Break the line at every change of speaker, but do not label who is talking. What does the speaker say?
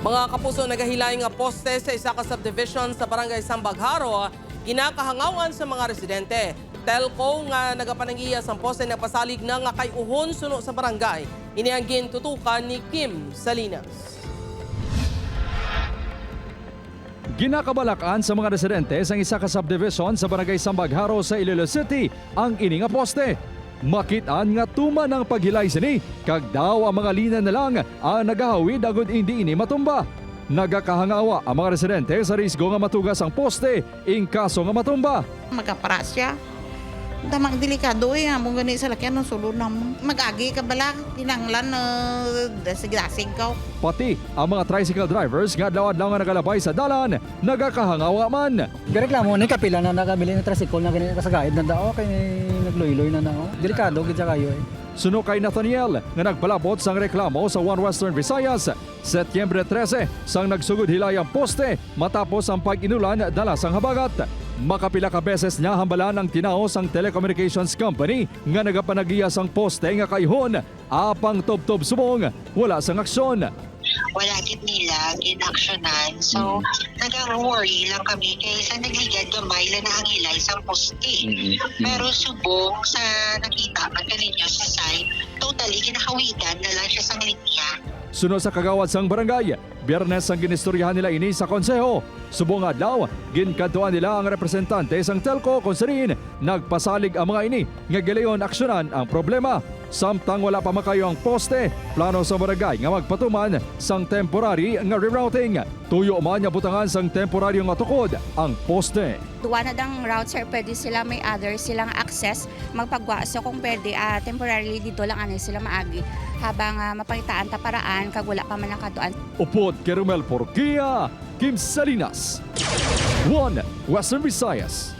Mga kapuso nagahilayang nga poste sa isa ka subdivision sa barangay Sambagharo, ginakahangawan sa mga residente. Telco nga nagapanangiya sa poste nagpasalig na nga kay uhon suno sa barangay. Inianggin tutukan ni Kim Salinas.
Ginakabalakan sa mga residente sa isa ka subdivision sa barangay Sambagharo sa Iloilo City ang ini nga poste. Makitaan nga tuma ng paghilay sini, kag daw ang mga linan na lang ang nagahawid agad hindi ini matumba. Nagakahangawa ang mga residente sa risgo nga matugas ang poste in kaso nga matumba.
magaparasya. Damang delikado eh, among gani sa lakyan ng sulod na mag-agi ka bala, kinanglan na dasig-dasig ka.
Pati ang mga tricycle drivers nga adlaw-adlaw nga nagalabay sa dalan, nagakahangawa man.
Gareklamo ni kapila na nakabili ng tricycle na ganito kasagayad na dao kay nagloy-loy na dao. Delikado gid sa kayo eh.
Suno kay Nathaniel nga nagpalabot sang reklamo sa One Western Visayas. Setyembre 13 sang nagsugod hilay ang poste matapos ang pag-inulan dala sang habagat. Makapila ka beses niya hambalan ang tinaos ang telecommunications company nga nagapanagiya sang poste nga kaihon. Apang tob-tob subong, wala sang aksyon.
Wala gid nila ginaksyonan. So, nag-worry lang kami kay sa nagligad gamay lang na ang hilay sa poste. Pero subong sa nakita man kaninyo sa site, totally ginakawidan na lang siya sa linya.
Sunod sa kagawad sang barangay, biyernes ang ginistoryahan nila ini sa konseho. Subong adlaw, ginkadtuan nila ang representante sang telco kung sarin nagpasalig ang mga ini nga gilayon aksyonan ang problema. Samtang wala pa makayo ang poste, plano sa barangay nga magpatuman sang temporary nga rerouting. Tuyo man nga butangan sang temporaryo nga tukod ang poste.
duwa na dang route sir pwede sila may other silang access magpagwa so kung pwede ah, temporarily dito lang ano sila maagi habang uh, mapangitaan ta paraan kag wala pa man nakaduan
Upod kay Romel Porquia, Kim Salinas. One Western Visayas.